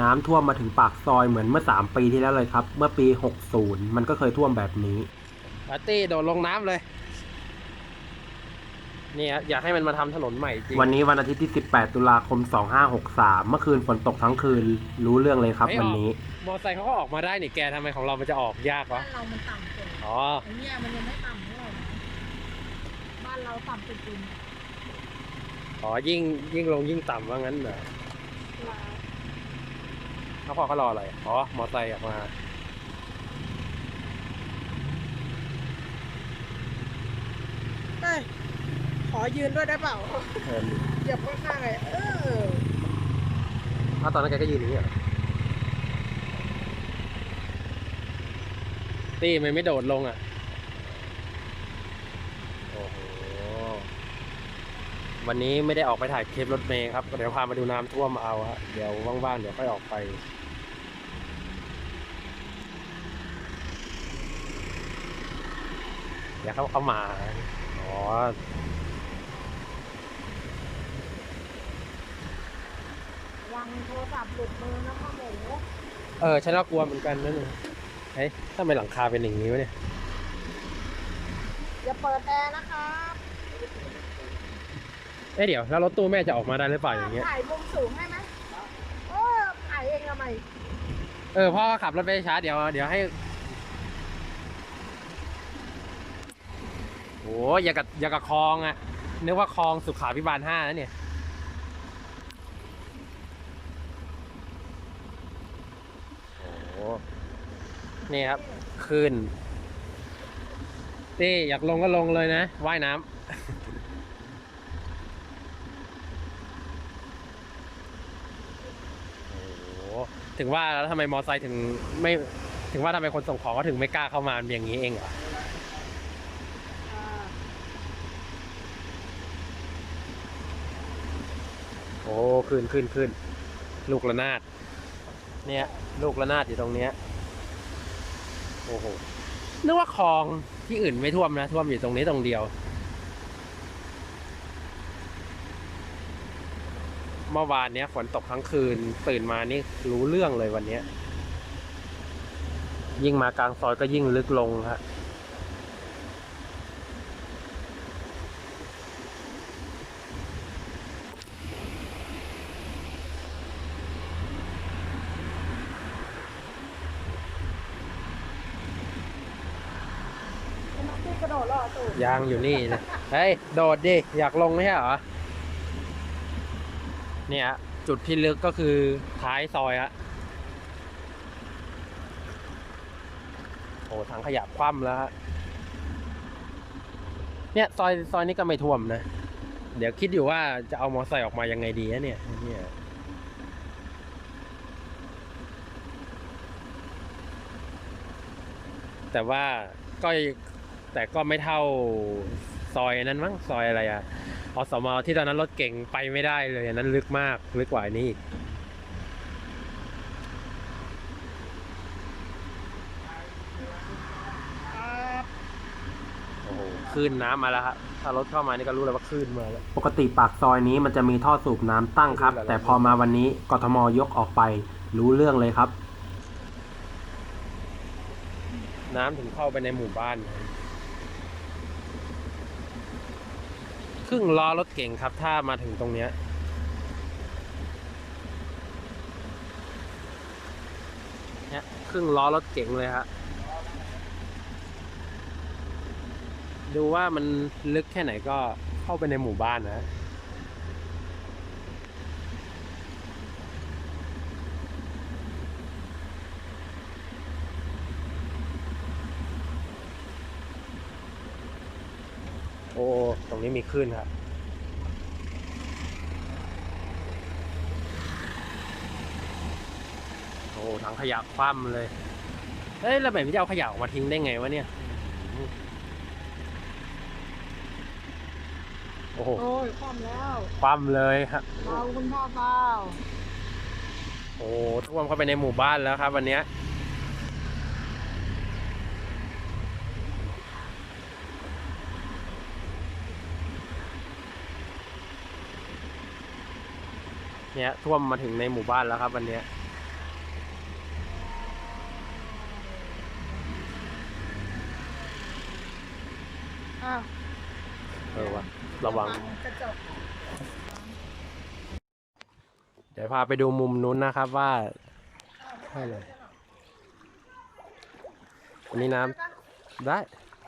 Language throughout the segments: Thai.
น้ำท่วมมาถึงปากซอยเหมือนเมื่อ 3 ปีที่แล้วเลยครับ เมื่อปี 60 มันก็เคยท่วมแบบนี้ปาร์ตี้โดดลงน้ำเลยเนี่ยอยากให้มันมาทำถนนใหม่จริงวันนี้วันอาทิตย์ที่ 18 ตุลาคม 2563 เมื่อคืนฝนตกทั้งคืนรู้เรื่องเลยครับไม่อวัอกนนี้ มอไซค์เขาก็ออกมาได้นี่แกทำไมของเรามันจะออกยากวะ บ้านเรามันต่ำกว่าอ๋อไอ้เนี่ยมันยังไม่ต่ำเท่าไหร่นะบ้านเราต่ำสุดจริงอ๋อยิ่งยิ่งลงยิ่งต่ำว่างั้นเหรอ เขาพอเขารออะไร อ๋อ มอไซค์ออกมา เอ้ยขอยืนด้วยได้เปล่าเออเหยียบข้างๆเลยเออ อ้าวตอนนั้นแกก็ยืนอย่างนี้เหรอตี้มันไม่โดดลงอะ โอ้โห วันนี้ไม่ได้ออกไปถ่ายคลิปรถเมย์ครับ เดี๋ยวพามาดูน้ำท่วมเอาฮะ เดี๋ยวว่างๆ เดี๋ยวค่อยออกไป เดี๋ยวเขาเข้ามา อ๋อวางโทรศัพท์หลุดมือนะพ่อหมูเออ ฉันก็กลัวเหมือนกันนั่นเองเฮ้ยทำไมหลังคาเป็นอย่างนี้วะเนี่ย อย่าเปิดแอร์นะครับเอ้ยเดี๋ยว แล้วรถตู้แม่จะออกมาได้หรือเปล่าอย่างเงี้ย ถ่ายมุมสูงให้ไหมเออถ่ายเองทำไม เออพ่อขับรถไปช้าเดี๋ยว เดี๋ยวให้ โอ้ยอย่ากับอย่ากับคลองอะนึกว่าคลองสุขาพิบาลห้านะเนี่ยโอ้นี่ครับขึ้นตี้อยากลงก็ลงเลยนะว่ายน้ำโอ้ถึงว่าแล้วทำไมมอไซค์ถึงไม่ถึงว่าทำไมคนส่งของก็ถึงไม่กล้าเข้ามาเป็นอย่างนี้เองเหรอ อ้ขึ้นขึ้นขึ้นลูกระนาด เนี่ย ลูกระนาดอยู่ตรงเนี้ยโอ้โหนึกว่าคลองที่อื่นไม่ท่วมนะ ท่วมอยู่ตรงนี้ตรงเดียว เมื่อวานเนี้ยฝนตกทั้งคืนตื่นมานี่รู้เรื่องเลยวันเนี้ย ยิ่งมากลางซอยก็ยิ่งลึกลงฮะ กระโดดรอตูยางอยู่นี่นะ เฮ้ย โดดดิ อยากลงไม่ใช่เหรอ เนี่ย จุดที่ลึกก็คือท้ายซอยอะโอ้ถังขยะคว่ำแล้วฮะ เนี่ย ซอยซอยนี้ก็ไม่ท่วมนะ เดี๋ยวคิดอยู่ว่าจะเอามอไซค์ออกมายังไงดีนะเนี่ยเนี่ยแต่ว่าก็ แต่ก็ไม่เท่าซอยนั้นมั้งซอยอะไรอะอสมที่ตอนนั้นรถเก่งไปไม่ได้เลยอันนั้นลึกมากลึกกว่านี้อีกครับโอ้โหคลื่นน้ำมาแล้วครับถ้ารถเข้ามานี่ก็รู้เลยว่าคลื่นมาแล้ว ปกติปากซอยนี้มันจะมีท่อสูบน้ำตั้งครับ แต่พอมาวันนี้กทมยกออกไป รู้เรื่องเลยครับ น้ำถึงเข้าไปในหมู่บ้านนะ ครึ่งล้อรถเก่งครับ ถ้ามาถึงตรงเนี้ยเนี่ยครึ่งล้อรถเก่งเลยฮะดูว่ามันลึกแค่ไหนก็เข้าไปในหมู่บ้านนะ โอ้ตรงนี้มีคลื่นครับโอ้ถังขยะคว่ำเลยเฮ้ยแล้วแบบนี้จะเอาขยะออกมาทิ้งได้ไงวะเนี่ยโอ้โหโอ้ยคว่ำแล้วคว่ำเลยครับเบาคุณพ่อเบาโอ้ท่วมเข้าไปในหมู่บ้านแล้วครับ วันเนี้ย เนี่ยท่วมมาถึงในหมู่บ้านแล้วครับ วันนี้เออวะระวังเดี๋ยวพาไปดูมุมนู้นนะครับว่าใช่เลยอันนี้น้ำได้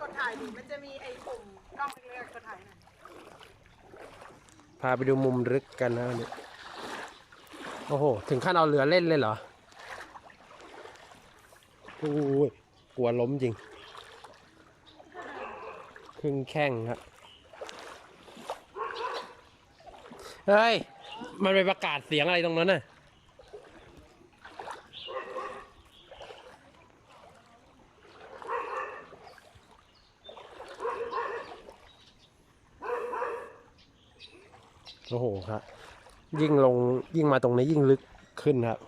กดถ่ายดิมันจะมีไอ้ปุ่มกล้องเล็กๆกดถ่ายหน่อย พาไปดูมุมลึกกันนะวันนี้ โอ้โห ถึงขั้นเอาเรือเล่นเลยเหรอโอ้ยกลัวล้มจริง ครึ่งแข้งครับเฮ้ย มันไปประกาศเสียงอะไรตรงนั้นน่ะโอ้โหครับ ยิ่งลงยิ่งมาตรงนี้ยิ่งลึกขึ้นครับ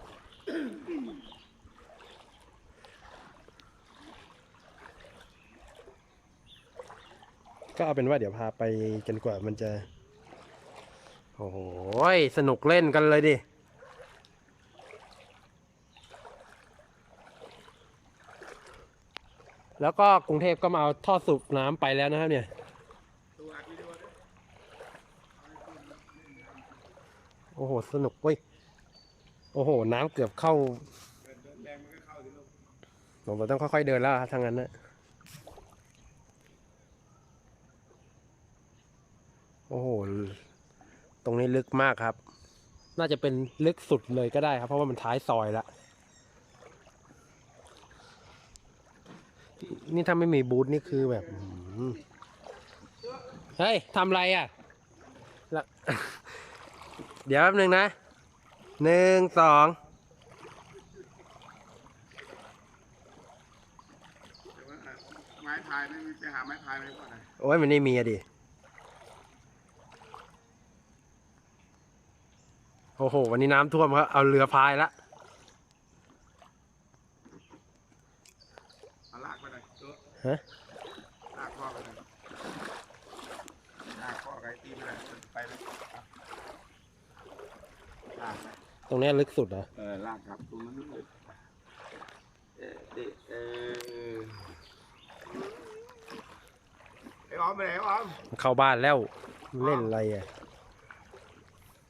ก็เอาเป็นว่าเดี๋ยวพาไปจนกว่ามันจะ โอ้โหสนุกเล่นกันเลยดิแล้วก็กรุงเทพก็มาเอาท่อสูบน้ำไปแล้วนะครับเนี่ย โอ้โห สนุกเว้ย โอ้โห น้ำเกือบเข้าผมต้องค่อยๆเดินแล้วครับทางนั้นนะโอ้โห ตรงนี้ลึกมากครับ น่าจะเป็นลึกสุดเลยก็ได้ครับ เพราะว่ามันท้ายซอยละ นี่ถ้าไม่มีบูธนี่คือแบบเฮ้ยทำไรอะล้ว เดี๋ยวแป๊บนึงนะหนึ่งสองไม้พายไม่มีไปหาไม้พายมาก่อนนะโอ้ยมันไม่มีอะดิโอ้โห วันนี้น้ำท่วมครับ เอาเรือพายละเอาลากไปหน่อยตัวฮะ ลากพ่อไปหน่อยลากพ่อไก่ตีไปเลยไปเลยลากไป ตรงนี้ลึกสุดเหรอเออลากครับตรงนั้นเลยเออเออเออไอ้ออมไปไหนไอ้ออมเข้าบ้านแล้วเล่นอะไรอะ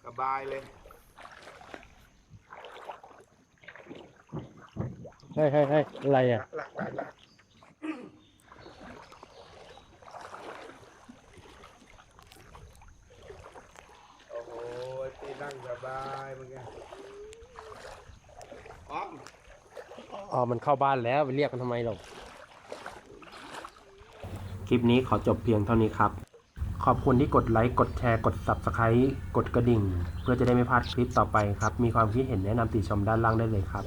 สบายเลยเฮ้ยเฮ้ยเฮ้ยอะไรอะลากลากลากโอ้โหตี นั่งสบายมึงไงออมอ๋อมันเข้าบ้านแล้วไปเรียกกันทำไมหรอกคลิปนี้ขอจบเพียงเท่านี้ครับ ขอบคุณที่กดไลค์ กดแชร์ กด Subscribe กดกระดิ่ง เพื่อจะได้ไม่พลาดคลิปต่อไปครับ มีความคิดเห็นแนะนำติชมด้านล่างได้เลยครับ